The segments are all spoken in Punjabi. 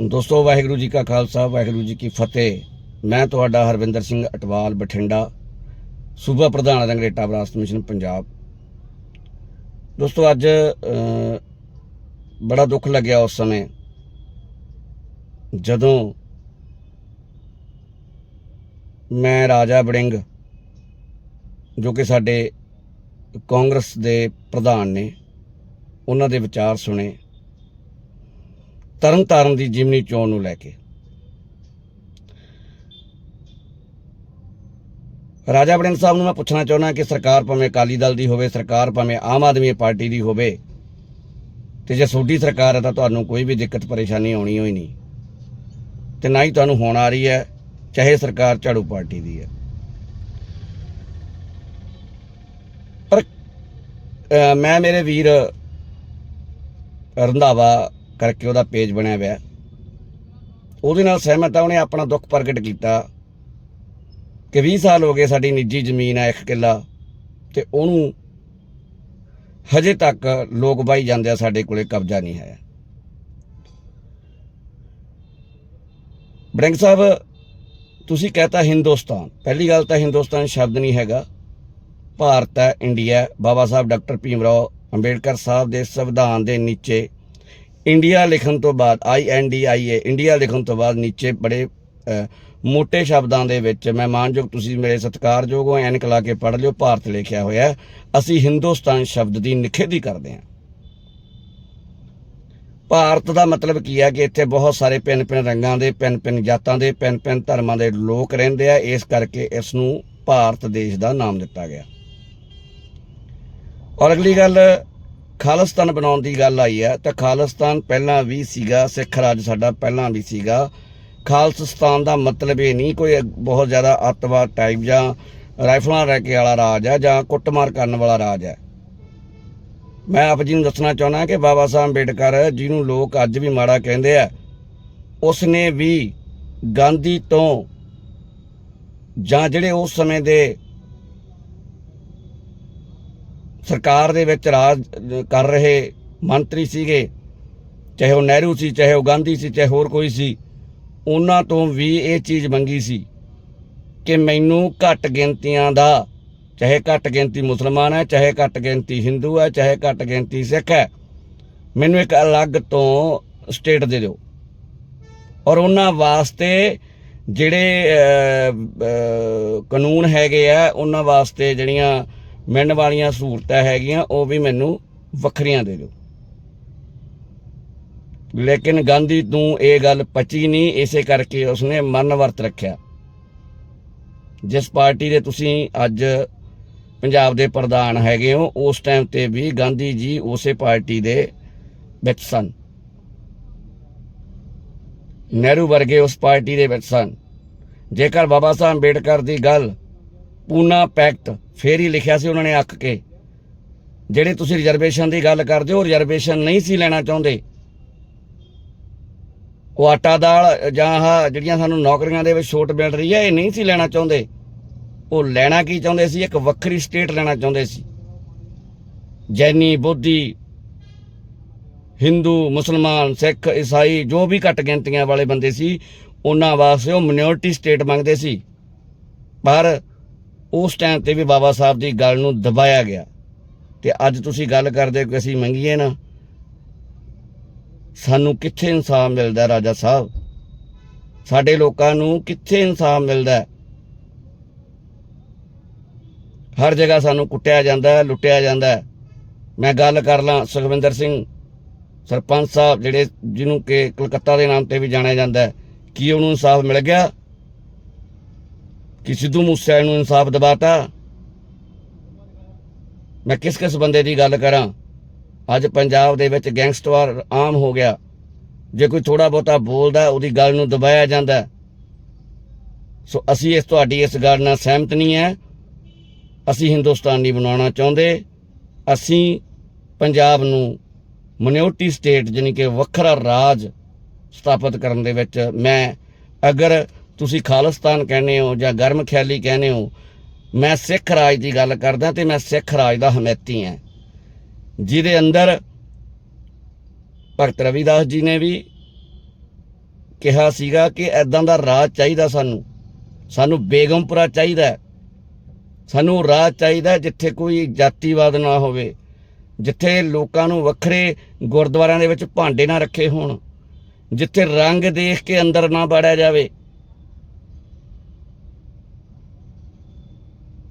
ਦੋਸਤੋ, ਵਾਹਿਗੁਰੂ ਜੀ ਕਾ ਖਾਲਸਾ, ਵਾਹਿਗੁਰੂ ਜੀ ਕੀ ਫਤਿਹ। ਮੈਂ ਤੁਹਾਡਾ ਹਰਵਿੰਦਰ ਸਿੰਘ ਅਟਵਾਲ ਬਠਿੰਡਾ, ਸੂਬਾ ਪ੍ਰਧਾਨ ਰੰਗਰੇਟਾ ਵਿਰਾਸਤ ਮਿਸ਼ਨ ਪੰਜਾਬ। ਦੋਸਤੋ, ਅੱਜ ਬੜਾ ਦੁੱਖ ਲੱਗਿਆ ਉਸ ਸਮੇਂ, ਜਦੋਂ ਮੈਂ ਰਾਜਾ ਬੜਿੰਗ ਜੋ ਕਿ ਸਾਡੇ ਕਾਂਗਰਸ ਦੇ ਪ੍ਰਧਾਨ ਨੇ, ਉਹਨਾਂ ਦੇ ਵਿਚਾਰ ਸੁਣੇ। ਤਰਨਤਾਰਨ ਦੀ ਜਿਮਨੀ ਚੋਣ ਨੂੰ ਲੈ ਕੇ। ਰਾਜਾ ਵੜਿੰਗ ਸਾਹਿਬ ਨੂੰ ਮੈਂ ਪੁੱਛਣਾ ਚਾਹੁੰਦਾ ਕਿ ਸਰਕਾਰ ਭਾਵੇਂ ਅਕਾਲੀ ਦਲ ਦੀ ਹੋਵੇ, ਸਰਕਾਰ ਭਾਵੇਂ ਆਮ ਆਦਮੀ ਪਾਰਟੀ ਦੀ ਹੋਵੇ, ਤੇ ਜੇ ਤੁਹਾਡੀ ਸਰਕਾਰ ਹੈ ਤਾਂ ਤੁਹਾਨੂੰ ਕੋਈ ਵੀ ਦਿੱਕਤ ਪਰੇਸ਼ਾਨੀ ਆਉਣੀ ਹੋਈ ਨਹੀਂ। ਤੇ ਨਾ ਹੀ ਤੁਹਾਨੂੰ ਹੋਣ ਆ ਰਹੀ ਹੈ, ਚਾਹੇ ਸਰਕਾਰ ਝਾੜੂ ਪਾਰਟੀ ਦੀ ਹੈ। ਪਰ ਮੈਂ ਮੇਰੇ ਵੀਰ ਰੰਧਾਵਾ ਕਰਕੇ ਉਹਦਾ ਪੇਜ ਬਣਿਆ ਹੋਇਆ। ਉਹਦੇ ਨਾਲ ਸਹਿਮਤ ਆ, ਉਹਨੇ ਆਪਣਾ ਦੁੱਖ ਪ੍ਰਗਟ ਕੀਤਾ ਕਿ 20 ਸਾਲ ਹੋ ਗਏ ਸਾਡੀ ਨਿੱਜੀ ਜ਼ਮੀਨ ਹੈ ਇੱਕ ਕਿੱਲਾ ਤੇ ਉਹਨੂੰ ਹਜੇ ਤੱਕ ਲੋਕ ਬਾਈ ਜਾਂਦੇ ਆ, ਸਾਡੇ ਕੋਲੇ ਕਬਜ਼ਾ ਨਹੀਂ ਹੈ। ਬ੍ਰਿੰਗ ਸਾਹਿਬ, ਤੁਸੀਂ ਕਹਤਾ ਹਿੰਦੁਸਤਾਨ। ਪਹਿਲੀ ਗੱਲ ਤਾਂ ਹਿੰਦੁਸਤਾਨ ਸ਼ਬਦ ਨਹੀਂ ਹੈਗਾ। ਭਾਰਤ ਹੈ, ਇੰਡੀਆ ਬਾਬਾ ਸਾਹਿਬ ਡਾਕਟਰ ਭੀਮ ਰਾਓ ਅੰਬੇਡਕਰ ਸਾਹਿਬ ਦੇ ਸੰਵਿਧਾਨ ਦੇ ਨੀਚੇ ਇੰਡੀਆ ਲਿਖਣ ਤੋਂ ਬਾਅਦ ਆਈ N D I A India ਲਿਖਣ ਤੋਂ ਬਾਅਦ ਨੀਚੇ ਬੜੇ ਅ, ਮੋٹے ਸ਼ਬਦਾਂ ਦੇ ਵਿੱਚ ਮੈਂ ਮਾਨਯੋਗ ਤੁਸੀਂ ਮੇਰੇ ਸਤਿਕਾਰਯੋਗ ਹੋ ਐਨਕ ਲਾ ਕੇ ਪੜ੍ਹ ਲਿਓ ਭਾਰਤ ਲਿਖਿਆ ਹੋਇਆ ਅਸੀਂ ਹਿੰਦੁਸਤਾਨ ਸ਼ਬਦ ਦੀ ਨਿਖੇਧੀ ਕਰਦੇ ਹਾਂ। ਭਾਰਤ ਦਾ ਮਤਲਬ ਕੀ ਹੈ ਕਿ ਇੱਥੇ ਬਹੁਤ ਸਾਰੇ ਪਿੰਨ ਪਿੰਨ ਰੰਗਾਂ ਦੇ ਪਿੰਨ ਪਿੰਨ ਜਾਤਾਂ ਦੇ ਪਿੰਨ ਪਿੰਨ ਧਰਮਾਂ ਦੇ ਲੋਕ ਰਹਿੰਦੇ ਆ। ਇਸ ਕਰਕੇ ਇਸ ਨੂੰ ਭਾਰਤ ਦੇਸ਼ ਦਾ ਨਾਮ ਦਿੱਤਾ ਗਿਆ। ਔਰ ਅਗਲੀ ਗੱਲ ਖਾਲਿਸਤਾਨ ਬਣਾਉਣ ਦੀ ਗੱਲ ਆਈ ਹੈ, ਤਾਂ ਖਾਲਿਸਤਾਨ ਪਹਿਲਾਂ ਵੀ ਸੀਗਾ, ਸਿੱਖ ਰਾਜ ਸਾਡਾ ਪਹਿਲਾਂ ਵੀ ਸੀਗਾ। ਖਾਲਸਤਾਨ ਦਾ ਮਤਲਬ ਇਹ ਨਹੀਂ ਕੋਈ ਬਹੁਤ ਜ਼ਿਆਦਾ ਅੱਤਵਾਦ ਟਾਈਪ ਜਾਂ ਰਾਈਫਲਾਂ ਰਹਿ ਕੇ ਵਾਲਾ ਰਾਜ ਹੈ ਜਾਂ ਕੁੱਟਮਾਰ ਕਰਨ ਵਾਲਾ ਰਾਜ ਹੈ। ਮੈਂ ਆਪ ਜੀ ਨੂੰ ਦੱਸਣਾ ਚਾਹੁੰਦਾ ਕਿ ਬਾਬਾ ਸਾਹਿਬ ਅੰਬੇਡਕਰ ਜਿਹਨੂੰ ਲੋਕ ਅੱਜ ਵੀ ਮਾੜਾ ਕਹਿੰਦੇ ਆ, ਉਸਨੇ ਵੀ ਗਾਂਧੀ ਤੋਂ ਜਾਂ ਜਿਹੜੇ ਉਸ ਸਮੇਂ ਦੇ ਸਰਕਾਰ ਦੇ ਵਿੱਚ ਰਾਜ ਕਰ ਰਹੇ ਮੰਤਰੀ ਸੀਗੇ, ਚਾਹੇ ਉਹ ਨਹਿਰੂ ਸੀ, ਚਾਹੇ ਉਹ ਗਾਂਧੀ ਸੀ, ਚਾਹੇ ਹੋਰ ਕੋਈ ਸੀ, ਉਹਨਾਂ ਤੋਂ ਵੀ ਇਹ ਚੀਜ਼ ਮੰਗੀ ਸੀ ਕਿ ਮੈਨੂੰ ਘੱਟ ਗਿਣਤੀਆਂ ਦਾ, ਚਾਹੇ ਘੱਟ ਗਿਣਤੀ ਮੁਸਲਮਾਨ ਹੈ, ਚਾਹੇ ਘੱਟ ਗਿਣਤੀ ਹਿੰਦੂ ਹੈ, ਚਾਹੇ ਘੱਟ ਗਿਣਤੀ ਸਿੱਖ ਹੈ, ਮੈਨੂੰ ਇੱਕ ਅਲੱਗ ਤੋਂ ਸਟੇਟ ਦੇ ਦਿਓ। ਔਰ ਉਹਨਾਂ ਵਾਸਤੇ ਜਿਹੜੇ ਕਾਨੂੰਨ ਹੈਗੇ ਆ, ਉਹਨਾਂ ਵਾਸਤੇ ਜਿਹੜੀਆਂ ਮਿਲਣ ਵਾਲੀਆਂ ਸਹੂਲਤਾਂ ਹੈਗੀਆਂ, ਉਹ ਵੀ ਮੈਨੂੰ ਵੱਖਰੀਆਂ ਦੇ ਦਿਓ। ਲੇਕਿਨ ਗਾਂਧੀ ਨੂੰ ਇਹ ਗੱਲ ਪਚੀ ਨਹੀਂ, ਇਸੇ ਕਰਕੇ ਉਸਨੇ ਮਨ ਵਰਤ ਰੱਖਿਆ। ਜਿਸ ਪਾਰਟੀ ਦੇ ਤੁਸੀਂ ਅੱਜ ਪੰਜਾਬ ਦੇ ਪ੍ਰਧਾਨ ਹੈਗੇ ਹੋ, ਉਸ ਟਾਈਮ ਤੇ ਵੀ ਗਾਂਧੀ ਜੀ ਉਸੇ ਪਾਰਟੀ ਦੇ ਵਿੱਚ ਸਨ। ਨਹਿਰੂ ਵਰਗੇ ਉਸ ਪਾਰਟੀ ਦੇ ਵਿੱਚ ਸਨ। ਜੇਕਰ ਬਾਬਾ ਸਾਹਿਬ ਅੰਬੇਡਕਰ ਦੀ ਗੱਲ ਪੂਨਾ ਪੈਕਟ ਫੇਰ ਹੀ ਲਿਖਿਆ ਸੀ ਉਹਨਾਂ ਨੇ ਅੱਕ ਕੇ। ਜਿਹੜੇ ਤੁਸੀਂ ਰਿਜ਼ਰਵੇਸ਼ਨ ਦੀ ਗੱਲ ਕਰਦੇ ਹੋ ਰਿਜ਼ਰਵੇਸ਼ਨ ਨਹੀਂ ਸੀ ਲੈਣਾ ਚਾਹੁੰਦੇ। ਉਹ ਆਟਾ ਦਾਲ ਜਾਂ ਆਹ ਜਿਹੜੀਆਂ ਸਾਨੂੰ ਨੌਕਰੀਆਂ ਦੇ ਵਿੱਚ ਛੋਟ ਮਿਲ ਰਹੀ ਹੈ, ਇਹ ਨਹੀਂ ਸੀ ਲੈਣਾ ਚਾਹੁੰਦੇ। ਉਹ ਲੈਣਾ ਕੀ ਚਾਹੁੰਦੇ ਸੀ? ਇੱਕ ਵੱਖਰੀ ਸਟੇਟ ਲੈਣਾ ਚਾਹੁੰਦੇ ਸੀ। ਜੈਨੀ, ਬੋਧੀ, ਹਿੰਦੂ, ਮੁਸਲਮਾਨ, ਸਿੱਖ, ਈਸਾਈ, ਜੋ ਵੀ ਘੱਟ ਗਿਣਤੀਆਂ ਵਾਲੇ ਬੰਦੇ ਸੀ, ਉਹਨਾਂ ਵਾਸਤੇ ਉਹ ਮਿਨੋਰਟੀ ਸਟੇਟ ਮੰਗਦੇ ਸੀ। ਪਰ ਉਸ ਟਾਈਮ ਤੇ ਵੀ ਬਾਬਾ ਸਾਹਿਬ ਦੀ ਗੱਲ ਨੂੰ ਦਬਾਇਆ ਗਿਆ। ਤੇ ਅੱਜ ਤੁਸੀਂ ਗੱਲ ਕਰਦੇ ਹੋ ਕਿ ਅਸੀਂ ਮੰਗੀਏ ਨਾ, ਸਾਨੂੰ ਕਿੱਥੇ ਇਨਸਾਫ ਮਿਲਦਾ ਰਾਜਾ ਸਾਹਿਬ? ਸਾਡੇ ਲੋਕਾਂ ਨੂੰ ਕਿੱਥੇ ਇਨਸਾਫ ਮਿਲਦਾ? ਹਰ ਜਗ੍ਹਾ ਸਾਨੂੰ ਕੁੱਟਿਆ ਜਾਂਦਾ, ਲੁੱਟਿਆ ਜਾਂਦਾ। ਮੈਂ ਗੱਲ ਕਰ ਲਾਂ ਸੁਖਵਿੰਦਰ ਸਿੰਘ, ਸਰਪੰਚ ਸਾਹਿਬ ਜਿਹੜੇ ਜਿਹਨੂੰ ਕਿ ਕਲਕੱਤਾ ਦੇ ਨਾਮ ਤੇ ਵੀ ਜਾਣਿਆ ਜਾਂਦਾ ਕੀ ਉਹਨੂੰ ਇਨਸਾਫ ਮਿਲ ਗਿਆ? ਕਿ ਸਿੱਧੂ ਮੂਸੇਵਾਲੇ ਨੂੰ ਇਨਸਾਫ ਦਿਵਾਤਾ ਮੈਂ ਕਿਸ ਕਿਸ ਬੰਦੇ ਦੀ ਗੱਲ ਕਰਾਂ ਅੱਜ ਪੰਜਾਬ ਦੇ ਵਿੱਚ ਗੈਂਗਸਟਰ ਆਮ ਹੋ ਗਿਆ ਜੇ ਕੋਈ ਥੋੜਾ ਬਹੁਤਾ ਬੋਲਦਾ ਉਹਦੀ ਗੱਲ ਨੂੰ ਦਬਾਇਆ ਜਾਂਦਾ ਸੋ ਅਸੀਂ ਇਸ ਤੁਹਾਡੀ ਇਸ ਗੱਲ ਨਾਲ ਸਹਿਮਤ ਨਹੀਂ ਹੈ ਅਸੀਂ ਹਿੰਦੁਸਤਾਨ ਨਹੀਂ ਬਣਾਉਣਾ ਚਾਹੁੰਦੇ ਅਸੀਂ ਪੰਜਾਬ ਨੂੰ ਮਿਨੋਰਟੀ ਸਟੇਟ ਜਾਣੀ ਕਿ ਵੱਖਰਾ ਰਾਜ ਸਥਾਪਿਤ ਕਰਨ ਦੇ ਵਿੱਚ ਮੈਂ ਅਗਰ ਤੁਸੀਂ ਖਾਲਿਸਤਾਨ ਕਹਿੰਦੇ ਹੋ ਜਾਂ ਗਰਮ ਖਿਆਲੀ ਕਹਿੰਦੇ ਹੋ, ਮੈਂ ਸਿੱਖ ਰਾਜ ਦੀ ਗੱਲ ਕਰਦਾ ਤੇ ਮੈਂ ਸਿੱਖ ਰਾਜ ਦਾ ਹਮੈਤੀ ਹਾਂ। ਜਿਹਦੇ ਅੰਦਰ ਭਗਤ ਰਵਿਦਾਸ ਜੀ ਨੇ ਵੀ ਕਿਹਾ ਸੀਗਾ ਕਿ ਐਦਾਂ ਦਾ ਰਾਜ ਚਾਹੀਦਾ ਸਾਨੂੰ। ਸਾਨੂੰ ਬੇਗਮਪੁਰਾ ਚਾਹੀਦਾ ਸਾਨੂੰ ਰਾਜ ਚਾਹੀਦਾ ਜਿੱਥੇ ਕੋਈ ਜਾਤੀਵਾਦ ਨਾ ਹੋਵੇ, ਜਿੱਥੇ ਲੋਕਾਂ ਨੂੰ ਵੱਖਰੇ ਗੁਰਦੁਆਰਿਆਂ ਦੇ ਵਿੱਚ ਭਾਂਡੇ ਨਾ ਰੱਖੇ ਹੋਣ, ਜਿੱਥੇ ਰੰਗ ਦੇਖ ਕੇ ਅੰਦਰ ਨਾ ਵੜਿਆ ਜਾਵੇ।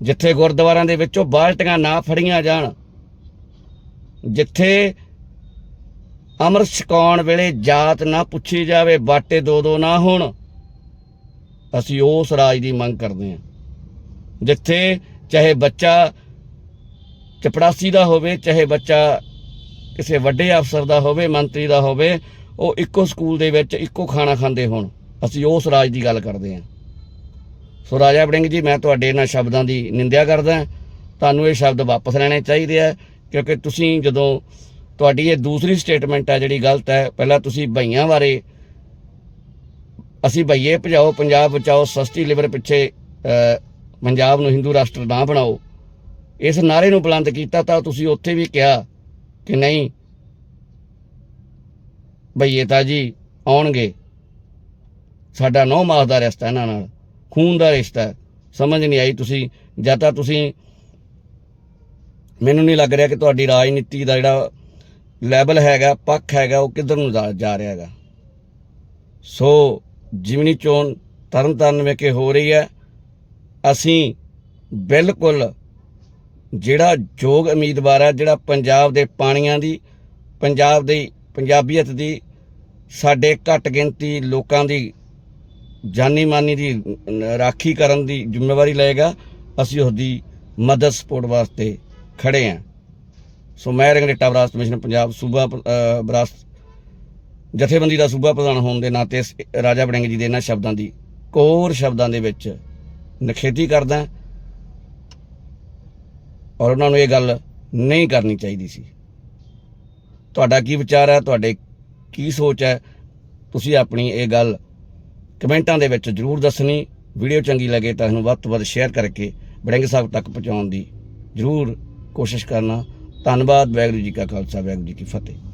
ਜਿੱਥੇ ਗੁਰਦੁਆਰਿਆਂ ਦੇ ਵਿੱਚੋਂ ਬਾਲਟੀਆਂ ਨਾ ਫੜੀਆਂ ਜਾਣ, ਜਿੱਥੇ ਅੰਮ੍ਰਿਤ ਛਕਾਉਣ ਵੇਲੇ ਜਾਤ ਨਾ ਪੁੱਛੀ ਜਾਵੇ, ਬਾਟੇ ਦੋ ਦੋ ਨਾ ਹੋਣ, ਅਸੀਂ ਉਸ ਰਾਜ ਦੀ ਮੰਗ ਕਰਦੇ ਹਾਂ। ਜਿੱਥੇ ਚਾਹੇ ਬੱਚਾ ਚਪੜਾਸੀ ਦਾ ਹੋਵੇ, ਚਾਹੇ ਬੱਚਾ ਕਿਸੇ ਵੱਡੇ ਅਫਸਰ ਦਾ ਹੋਵੇ, ਮੰਤਰੀ ਦਾ ਹੋਵੇ, ਉਹ ਇੱਕੋ ਸਕੂਲ ਦੇ ਵਿੱਚ ਇੱਕੋ ਖਾਣਾ ਖਾਂਦੇ ਹੋਣ, ਅਸੀਂ ਉਸ ਰਾਜ ਦੀ ਗੱਲ ਕਰਦੇ ਹਾਂ। ਸੋ ਰਾਜਾ ਵੜਿੰਗ ਜੀ, ਮੈਂ ਤੁਹਾਡੇ ਇਹਨਾਂ ਸ਼ਬਦਾਂ ਦੀ ਨਿੰਦਿਆ ਕਰਦਾ ਤੁਹਾਨੂੰ ਇਹ ਸ਼ਬਦ ਵਾਪਸ ਲੈਣੇ ਚਾਹੀਦੇ ਆ, ਕਿਉਂਕਿ ਤੁਸੀਂ ਜਦੋਂ ਤੁਹਾਡੀ ਇਹ ਦੂਸਰੀ ਸਟੇਟਮੈਂਟ ਹੈ ਜਿਹੜੀ ਗਲਤ ਹੈ, ਪਹਿਲਾਂ ਤੁਸੀਂ ਭਈਆਂ ਬਾਰੇ ਅਸੀਂ ਭਈਏ ਭਜਾਓ, ਪੰਜਾਬ ਬਚਾਓ, ਸਸਤੀ ਲਿਬਰ ਪਿੱਛੇ ਪੰਜਾਬ ਨੂੰ ਹਿੰਦੂ ਰਾਸ਼ਟਰ ਨਾ ਬਣਾਓ। ਇਸ ਨਾਰੇ ਨੂੰ ਬੁਲੰਦ ਕੀਤਾ ਤਾਂ ਤੁਸੀਂ ਉੱਥੇ ਵੀ ਕਿਹਾ ਕਿ ਨਹੀਂ, ਭਈਏ ਤਾਂ ਜੀ ਆਉਣਗੇ। ਸਾਡਾ ਨੌ ਮਾਸ ਦਾ ਰਿਸ਼ਤਾ ਇਹਨਾਂ ਨਾਲ। ਖੂਨ ਦਾ ਰਿਸ਼ਤਾ ਹੈ। ਸਮਝ ਨਹੀਂ ਆਈ ਤੁਸੀਂ। ਜਾਂ ਤਾਂ ਤੁਸੀਂ ਮੈਨੂੰ ਨਹੀਂ ਲੱਗ ਰਿਹਾ ਕਿ ਤੁਹਾਡੀ ਰਾਜਨੀਤੀ ਦਾ ਜਿਹੜਾ ਲੈਵਲ ਹੈਗਾ, ਪੱਖ ਹੈਗਾ, ਉਹ ਕਿੱਧਰ ਨੂੰ ਜਾ- ਜਾ ਰਿਹਾ ਹੈਗਾ। ਸੋ ਜਿਮਨੀ ਚੋਣ ਤਰਨ ਤਾਰਨ ਵਿਖੇ ਹੋ ਰਹੀ ਹੈ। ਅਸੀਂ ਬਿਲਕੁਲ ਜਿਹੜਾ ਯੋਗ ਉਮੀਦਵਾਰ ਹੈ, ਜਿਹੜਾ ਪੰਜਾਬ ਦੇ ਪਾਣੀਆਂ ਦੀ, ਪੰਜਾਬ ਦੀ ਪੰਜਾਬੀਅਤ ਦੀ, ਸਾਡੇ ਘੱਟ ਗਿਣਤੀ ਲੋਕਾਂ ਦੀ ਜਾਨੀ ਮਾਨੀ ਦੀ ਰਾਖੀ ਕਰਨ ਦੀ ਜ਼ਿੰਮੇਵਾਰੀ ਲਏਗਾ, ਅਸੀਂ ਉਸ ਮਦਦ ਸਪੋਰਟ ਵਾਸਤੇ ਖੜੇ ਹਾਂ ਸੋ ਮੈਂ ਰੰਗਰੇਟਾ ਵਿਰਾਸਤ ਮਿਸ਼ਨ ਪੰਜਾਬ ਸੂਬਾ ਵਿਰਾਸਤ ਜਥੇਬੰਦੀ ਦਾ ਸੂਬਾ ਪ੍ਰਧਾਨ ਹੋਣ ਦੇ ਨਾਤੇ ਰਾਜਾ ਵੜਿੰਗ ਜੀ ਦੇ ਇਹਨਾਂ ਸ਼ਬਦਾਂ ਦੀ ਕੋਰ ਸ਼ਬਦਾਂ ਦੇ ਵਿੱਚ ਨਖੇਦੀ ਕਰਦਾ ਔਰ ਉਹਨਾਂ ਨੂੰ ਇਹ ਗੱਲ ਨਹੀਂ ਕਰਨੀ ਚਾਹੀਦੀ ਸੀ। ਤੁਹਾਡਾ ਕੀ ਵਿਚਾਰ ਹੈ? ਤੁਹਾਡੇ ਕੀ ਸੋਚ ਹੈ? ਤੁਸੀਂ ਆਪਣੀ ਇਹ ਗੱਲ ਕਮੈਂਟਾਂ ਦੇ ਵਿੱਚ ਜਰੂਰ ਦੱਸਣੀ। ਵੀਡੀਓ ਚੰਗੀ ਲੱਗੇ ਤਾਂ ਇਹਨੂੰ ਵੱਧ ਤੋਂ ਵੱਧ ਸ਼ੇਅਰ ਕਰਕੇ ਬੜਿੰਗ ਸਾਹਿਬ ਤੱਕ ਪਹੁੰਚਾਉਣ ਦੀ ਜਰੂਰ ਕੋਸ਼ਿਸ਼ ਕਰਨਾ। ਧੰਨਵਾਦ, ਵਾਹਿਗੁਰੂ ਜੀ ਕਾ ਖਾਲਸਾ, ਵਾਹਿਗੁਰੂ ਜੀ ਕੀ ਫਤਿਹ।